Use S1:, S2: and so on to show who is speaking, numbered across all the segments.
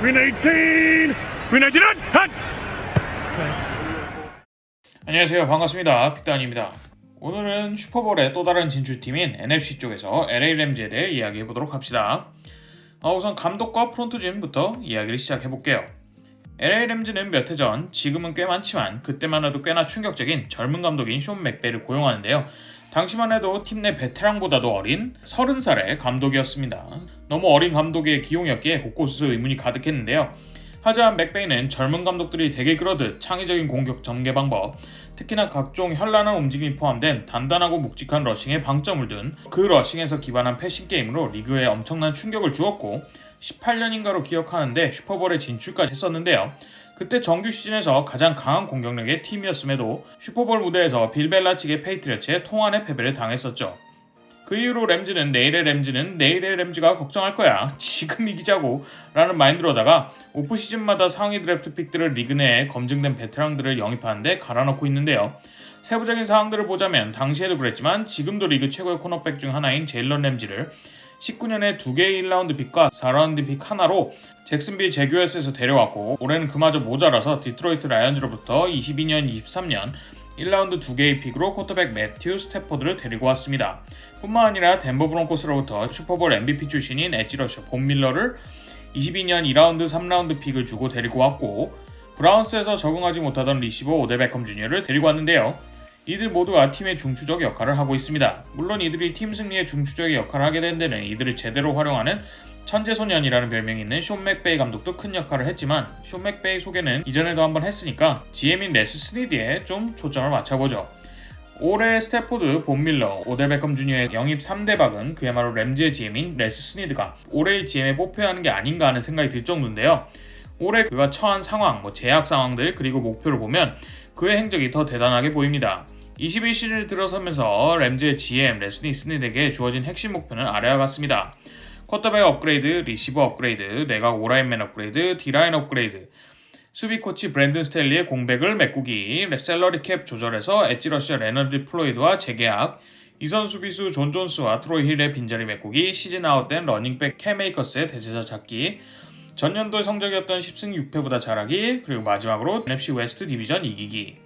S1: Win 18! Win 18! 핫!
S2: 안녕하세요. 반갑습니다. 빅단입니다. 오늘은 슈퍼볼의 또 다른 진출팀인 NFC 쪽에서 LA 램즈에 대해 이야기해 보도록 합시다. 어, 우선 감독과 프론트진부터 이야기를 시작해 볼게요. LA 램즈는 몇 해 전, 지금은 꽤 많지만 그때만 해도 꽤나 충격적인 젊은 감독인 쇼 맥베를 고용하는데요. 당시만 해도 팀 내 베테랑보다도 어린 30살의 감독이었습니다. 너무 어린 감독의 기용이었기에 곳곳에서 의문이 가득했는데요. 하지만 맥베이는 젊은 감독들이 대개 그러듯 창의적인 공격 전개 방법, 특히나 각종 현란한 움직임이 포함된 단단하고 묵직한 러싱에 방점을 둔 그 러싱에서 기반한 패싱 게임으로 리그에 엄청난 충격을 주었고 18년인가로 기억하는데 슈퍼볼에 진출까지 했었는데요. 그때 정규 시즌에서 가장 강한 공격력의 팀이었음에도 슈퍼볼 무대에서 빌벨라 측의 페이트리어츠에 통한의 패배를 당했었죠. 그 이후로 램즈는 내일의 램즈는 내일의 램즈가 걱정할 거야. 지금 이기자고 라는 마인드로다가 오프 시즌마다 상위 드래프트 픽들을 리그 내에 검증된 베테랑들을 영입하는데 갈아넣고 있는데요. 세부적인 사항들을 보자면 당시에도 그랬지만 지금도 리그 최고의 코너백 중 하나인 제일런 램지를 19년에 두 개의 1라운드 픽과 4라운드 픽 하나로 잭슨빌 제규어스에서 데려왔고 올해는 그마저 모자라서 디트로이트 라이언즈로부터 22년, 23년 1라운드 두 개의 픽으로 쿼터백 매튜 스태퍼드를 데리고 왔습니다. 뿐만 아니라 덴버 브론코스로부터 슈퍼볼 MVP 출신인 엣지러셔 본 밀러를 22년 2라운드, 3라운드 픽을 주고 데리고 왔고 브라운스에서 적응하지 못하던 리시버 오델 베컴 주니어를 데리고 왔는데요. 이들 모두가 팀의 중추적 역할을 하고 있습니다. 물론 이들이 팀 승리의 중추적 역할을 하게 된 데는 이들을 제대로 활용하는 천재소년이라는 별명이 있는 쇼 맥베이 감독도 큰 역할을 했지만 쇼 맥베이 소개는 이전에도 한번 했으니까 GM인 레스 스니디에 좀 초점을 맞춰보죠. 올해 스태포드, 본 밀러, 오델 베컴 주니어의 영입 3대 박은 그야말로 램즈의 GM인 레스 스니드가 올해의 GM에 뽑혀야 하는 게 아닌가 하는 생각이 들 정도인데요. 올해 그가 처한 상황, 뭐 제약 상황들 그리고 목표를 보면 그의 행적이 더 대단하게 보입니다. 21시즌을 들어서면서 램즈의 GM 레스니 스니드에게 주어진 핵심 목표는 아래와 같습니다. 쿼터백 업그레이드, 리시버 업그레이드, 내각 오라인맨 업그레이드, 디라인 업그레이드, 수비 코치 브랜든 스텔리의 공백을 메꾸기, 셀러리 캡 조절해서 엣지러시아 레너드 플로이드와 재계약, 이선 수비수 존 존스와 트로이 힐의 빈자리 메꾸기, 시즌 아웃된 러닝백 캠 메이커스의 대체자 찾기, 전년도의 성적이었던 10승 6패보다 잘하기, 그리고 마지막으로 NFC 웨스트 디비전 이기기.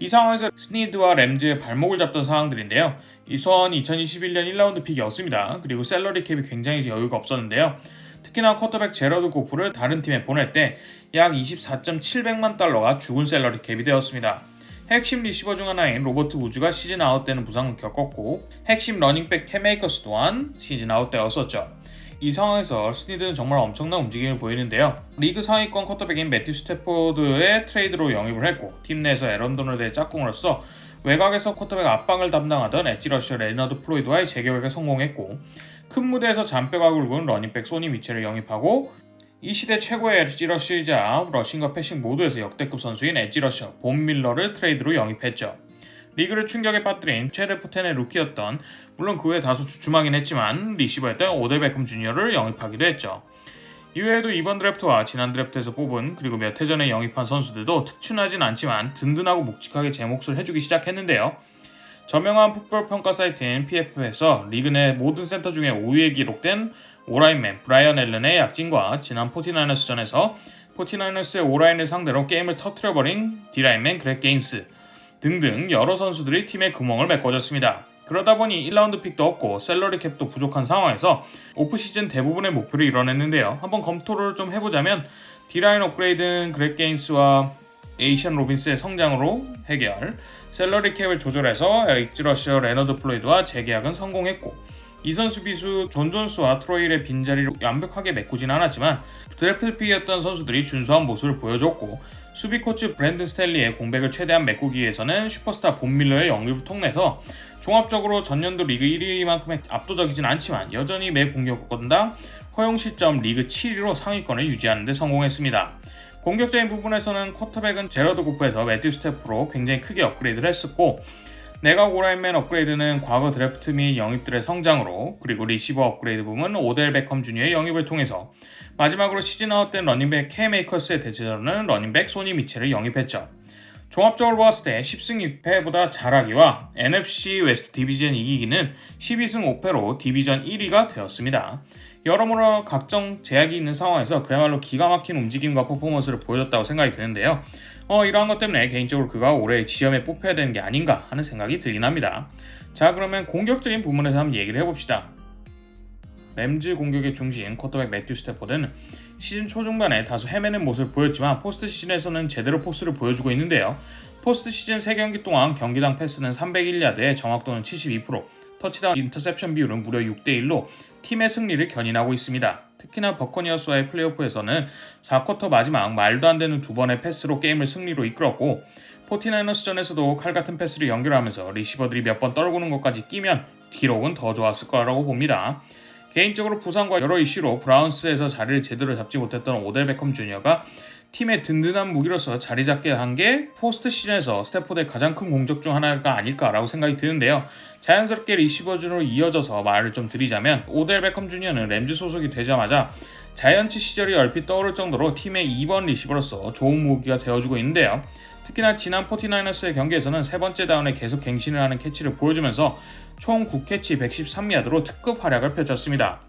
S2: 이 상황에서 스니드와 램즈의 발목을 잡던 상황들인데요. 이선 2021년 1라운드 픽이었습니다. 그리고 셀러리 캡이 굉장히 여유가 없었는데요. 특히나 쿼터백 제러드 고프를 다른 팀에 보낼 때 약 24.700만 달러가 죽은 셀러리 캡이 되었습니다. 핵심 리시버 중 하나인 로버트 우즈가 시즌 아웃되는 부상을 겪었고 핵심 러닝백 캐메이커스 또한 시즌 아웃되었었죠. 이 상황에서 스니드는 정말 엄청난 움직임을 보이는데요. 리그 상위권 쿼터백인 매튜 스태포드의 트레이드로 영입을 했고 팀 내에서 에런 도널드의 짝꿍으로서 외곽에서 쿼터백 앞방을 담당하던 엣지러셔 레너드 플로이드와의 재계약에 성공했고 큰 무대에서 잔뼈가 굵은 러닝백 소니 미첼을 영입하고 이 시대 최고의 엣지러시이자 러싱과 패싱 모두에서 역대급 선수인 엣지러셔 본 밀러를 트레이드로 영입했죠. 리그를 충격에 빠뜨린 최대 포텐의 루키였던 물론 그 외에 다소 주춤하긴 했지만 리시버였던 오델 베컴 주니어를 영입하기도 했죠. 이외에도 이번 드래프트와 지난 드래프트에서 뽑은 그리고 몇 해 전에 영입한 선수들도 특출나진 않지만 든든하고 묵직하게 제 몫을 해주기 시작했는데요. 저명한 풋볼 평가 사이트인 PF에서 리그 내 모든 센터 중에 5위에 기록된 오라인맨 브라이언 앨런의 약진과 지난 포티나이너스전에서 포티나이너스의 오라인을 상대로 게임을 터트려버린 디라인맨 그렉 게인스 등등 여러 선수들이 팀의 구멍을 메꿔줬습니다. 그러다 보니 1라운드 픽도 없고 셀러리 캡도 부족한 상황에서 오프시즌 대부분의 목표를 이뤄냈는데요. 한번 검토를 좀 해보자면 디라인 업그레이드는 그렉 게인스와 에이션 로빈스의 성장으로 해결, 셀러리 캡을 조절해서 에릭 러셔 레너드 플로이드와 재계약은 성공했고 이 선 수 비수 존 존스와 트로일의 빈자리를 완벽하게 메꾸진 않았지만 드래프트 픽이었던 선수들이 준수한 모습을 보여줬고 수비 코치 브랜든 스텔리의 공백을 최대한 메꾸기 위해서는 슈퍼스타 본 밀러의 영입을 통해서 종합적으로 전년도 리그 1위만큼의 압도적이진 않지만 여전히 매 공격 권당 허용 실점 리그 7위로 상위권을 유지하는 데 성공했습니다. 공격적인 부분에서는 쿼터백은 제러드 고프에서 매튜 스태프로 굉장히 크게 업그레이드를 했었고 내각 오라인맨 업그레이드는 과거 드래프트 및 영입들의 성장으로 그리고 리시버 업그레이드 부분 오델 베컴 주니어의 영입을 통해서 마지막으로 시즌 아웃된 러닝백 K 메이커스의 대체자로는 러닝백 소니 미첼을 영입했죠. 종합적으로 봤을 때 10승 6패보다 잘하기와 NFC 웨스트 디비전 이기기는 12승 5패로 디비전 1위가 되었습니다. 여러모로 각종 제약이 있는 상황에서 그야말로 기가 막힌 움직임과 퍼포먼스를 보여줬다고 생각이 드는데요. 어, 이러한 것 때문에 개인적으로 그가 올해 지점에 뽑혀야 되는 게 아닌가 하는 생각이 들긴 합니다. 자 그러면 공격적인 부분에서 한번 얘기를 해봅시다. 램즈 공격의 중심 쿼터백 매튜 스태포드는 시즌 초중반에 다소 헤매는 모습을 보였지만 포스트 시즌에서는 제대로 포스를 보여주고 있는데요. 포스트 시즌 3경기 동안 경기당 패스는 301야드에 정확도는 72%, 터치다운 인터셉션 비율은 무려 6대1로 팀의 승리를 견인하고 있습니다. 특히나 버커니어스와의 플레이오프에서는 4쿼터 마지막 말도 안 되는 두 번의 패스로 게임을 승리로 이끌었고 포티나이너스전에서도 칼 같은 패스를 연결하면서 리시버들이 몇 번 떨구는 것까지 끼면 기록은 더 좋았을 거라고 봅니다. 개인적으로 부상과 여러 이슈로 브라운스에서 자리를 제대로 잡지 못했던 오델 베컴 주니어가 팀의 든든한 무기로서 자리 잡게 한 게 포스트 시즌에서 스태포드의 가장 큰 공적 중 하나가 아닐까라고 생각이 드는데요. 자연스럽게 리시버준으로 이어져서 말을 좀 드리자면 오델 베컴 주니어는 램즈 소속이 되자마자 자이언츠 시절이 얼핏 떠오를 정도로 팀의 2번 리시버로서 좋은 무기가 되어주고 있는데요. 특히나 지난 포티나이너스의 경기에서는 세 번째 다운에 계속 갱신을 하는 캐치를 보여주면서 총 9캐치 113야드로 특급 활약을 펼쳤습니다.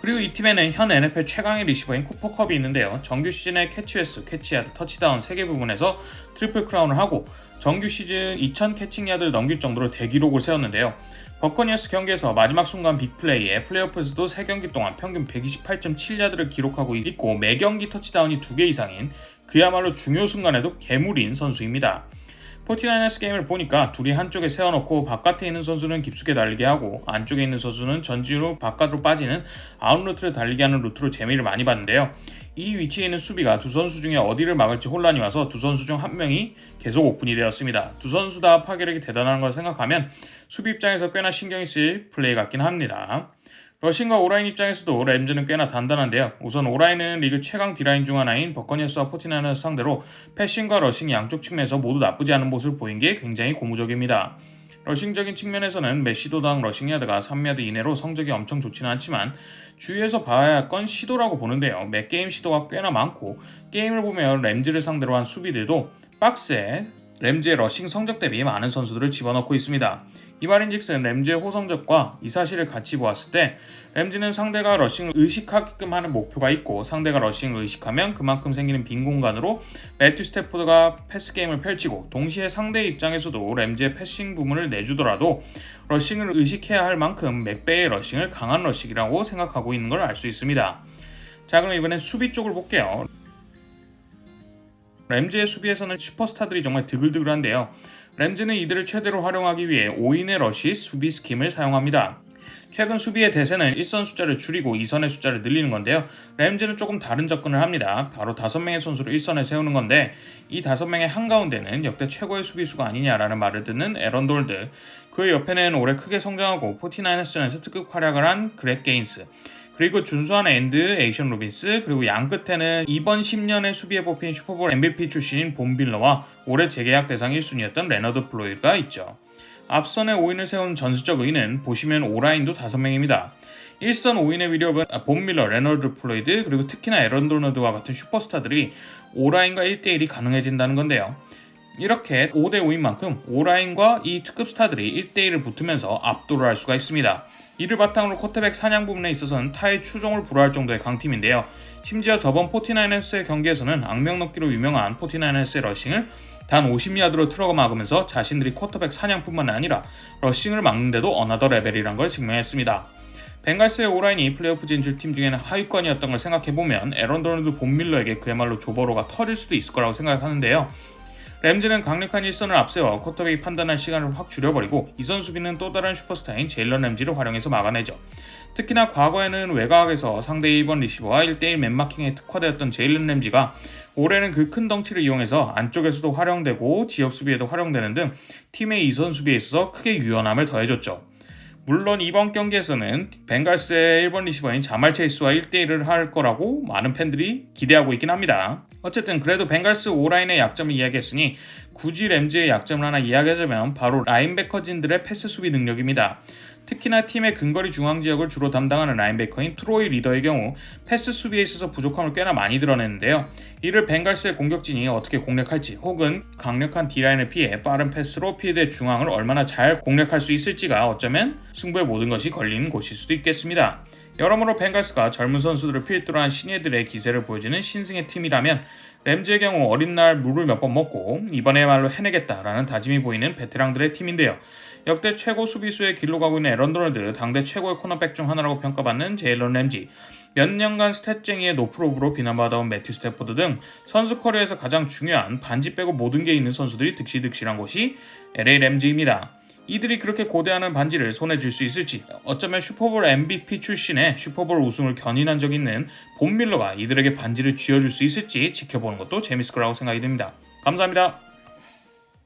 S2: 그리고 이 팀에는 현 NFL 최강의 리시버인 쿠퍼컵이 있는데요. 정규 시즌의 캐치 횟수, 캐치야드, 터치다운 3개 부분에서 트리플 크라운을 하고 정규 시즌 2000 캐칭 야드를 넘길 정도로 대기록을 세웠는데요. 버커니어스 경기에서 마지막 순간 빅플레이에 플레이오프에서도 3경기 동안 평균 128.7야드를 기록하고 있고 매경기 터치다운이 2개 이상인 그야말로 중요 순간에도 괴물인 선수입니다. 포티나이너스 게임을 보니까 둘이 한쪽에 세워놓고 바깥에 있는 선수는 깊숙이 달리게 하고 안쪽에 있는 선수는 전진으로 바깥으로 빠지는 아웃루트를 달리게 하는 루트로 재미를 많이 봤는데요. 이 위치에 있는 수비가 두 선수 중에 어디를 막을지 혼란이 와서 두 선수 중 한 명이 계속 오픈이 되었습니다. 두 선수 다 파괴력이 대단한 걸 생각하면 수비 입장에서 꽤나 신경이 쓰일 플레이 같긴 합니다. 러신과 오라인 입장에서도 램즈는 꽤나 단단한데요. 우선 오라인은 리그 최강 디라인 중 하나인 버커니어스와 포티나이너스 상대로 패싱과 러싱 양쪽 측면에서 모두 나쁘지 않은 모습을 보인 게 굉장히 고무적입니다. 러싱적인 측면에서는 메시도당 러싱 야드가 3야드 이내로 성적이 엄청 좋지는 않지만 주위에서 봐야 할 건 시도라고 보는데요. 매 게임 시도가 꽤나 많고 게임을 보면 램즈를 상대로 한 수비들도 박스에 램즈의 러싱 성적 대비 많은 선수들을 집어넣고 있습니다. 이 말인즉슨 램즈의 호성적과 이 사실을 같이 보았을 때 램즈는 상대가 러싱을 의식하게끔 하는 목표가 있고 상대가 러싱을 의식하면 그만큼 생기는 빈 공간으로 매튜 스태포드가 패스 게임을 펼치고 동시에 상대 입장에서도 램즈의 패싱 부분을 내주더라도 러싱을 의식해야 할 만큼 맥베의 러싱을 강한 러싱이라고 생각하고 있는 걸 알 수 있습니다. 자 그럼 이번엔 수비 쪽을 볼게요. 램즈의 수비에서는 슈퍼스타들이 정말 드글드글한데요. 램즈는 이들을 최대로 활용하기 위해 5인의 러시 수비 스킴을 사용합니다. 최근 수비의 대세는 1선 숫자를 줄이고 2선의 숫자를 늘리는 건데요. 램즈는 조금 다른 접근을 합니다. 바로 5명의 선수를 1선에 세우는 건데 이 5명의 한가운데는 역대 최고의 수비수가 아니냐라는 말을 듣는 에런 돌드 그 옆에는 올해 크게 성장하고 포티나이너스전에서 특급 활약을 한 그렉 게인스 그리고 준수한 엔드, 에이션 로빈스, 그리고 양 끝에는 이번 10년의 수비에 뽑힌 슈퍼볼 MVP 출신인 본 빌러와 올해 재계약 대상 1순위였던 레너드 플로이드가 있죠. 앞선에 5인을 세운 전술적 의는 보시면 오라인도 5명입니다. 1선 5인의 위력은 본 밀러, 레너드 플로이드, 그리고 특히나 에런 도너드와 같은 슈퍼스타들이 오라인과 1대1이 가능해진다는 건데요. 이렇게 5대 5인 만큼 오라인과 이 특급 스타들이 1대1을 붙으면서 압도를 할 수가 있습니다. 이를 바탕으로 코테백 사냥 부분에 있어서는 타의 추종을 불허할 정도의 강팀인데요. 심지어 저번 포티나이너스의 경기에서는 악명 높기로 유명한 포티나이너스의 러싱을 단 50야드로 틀어가 막으면서 자신들이 쿼터백 사냥뿐만 아니라 러싱을 막는데도 어나더 레벨이란 걸 증명했습니다. 벵갈스의 오라인이 플레이오프 진출 팀 중에는 하위권이었던 걸 생각해보면 에런 도널드 본 밀러에게 그야말로 조버로가 터질 수도 있을 거라고 생각하는데요. 램즈는 강력한 일선을 앞세워 쿼터백이 판단할 시간을 확 줄여버리고 이선 수비는 또 다른 슈퍼스타인 제일런 램지를 활용해서 막아내죠. 특히나 과거에는 외곽에서 상대 2번 리시버와 1대1 맨마킹에 특화되었던 제일런 램지가 올해는 그 큰 덩치를 이용해서 안쪽에서도 활용되고 지역 수비에도 활용되는 등 팀의 이선 수비에 있어서 크게 유연함을 더해줬죠. 물론 이번 경기에서는 벵갈스의 1번 리시버인 자말 체이스와 1대1을 할 거라고 많은 팬들이 기대하고 있긴 합니다. 어쨌든 그래도 벵갈스 오라인의 약점을 이야기했으니 굳이 램즈의 약점을 하나 이야기하자면 바로 라인베커진들의 패스 수비 능력입니다. 특히나 팀의 근거리 중앙 지역을 주로 담당하는 라인베이커인 트로이 리더의 경우 패스 수비에 있어서 부족함을 꽤나 많이 드러냈는데요. 이를 벵갈스의 공격진이 어떻게 공략할지 혹은 강력한 D라인을 피해 빠른 패스로 필드의 중앙을 얼마나 잘 공략할 수 있을지가 어쩌면 승부의 모든 것이 걸리는 곳일 수도 있겠습니다. 여러모로 벵갈스가 젊은 선수들을 필두로 한 신예들의 기세를 보여주는 신승의 팀이라면 램즈의 경우 어린 날 물을 몇 번 먹고 이번에야말로 해내겠다라는 다짐이 보이는 베테랑들의 팀인데요. 역대 최고 수비수의 길로 가고 있는 에런 도널드, 당대 최고의 코너백 중 하나라고 평가받는 제일런 램지, 몇 년간 스탯쟁이의 노프로브로 비난받아온 매튜 스태포드 등 선수 커리어에서 가장 중요한 반지 빼고 모든 게 있는 선수들이 득실득실한 곳이 LA 램지입니다. 이들이 그렇게 고대하는 반지를 손에 쥘 수 있을지 어쩌면 슈퍼볼 MVP 출신의 슈퍼볼 우승을 견인한 적 있는 본 밀러가 이들에게 반지를 쥐어줄 수 있을지 지켜보는 것도 재밌을 거라고 생각이 듭니다. 감사합니다.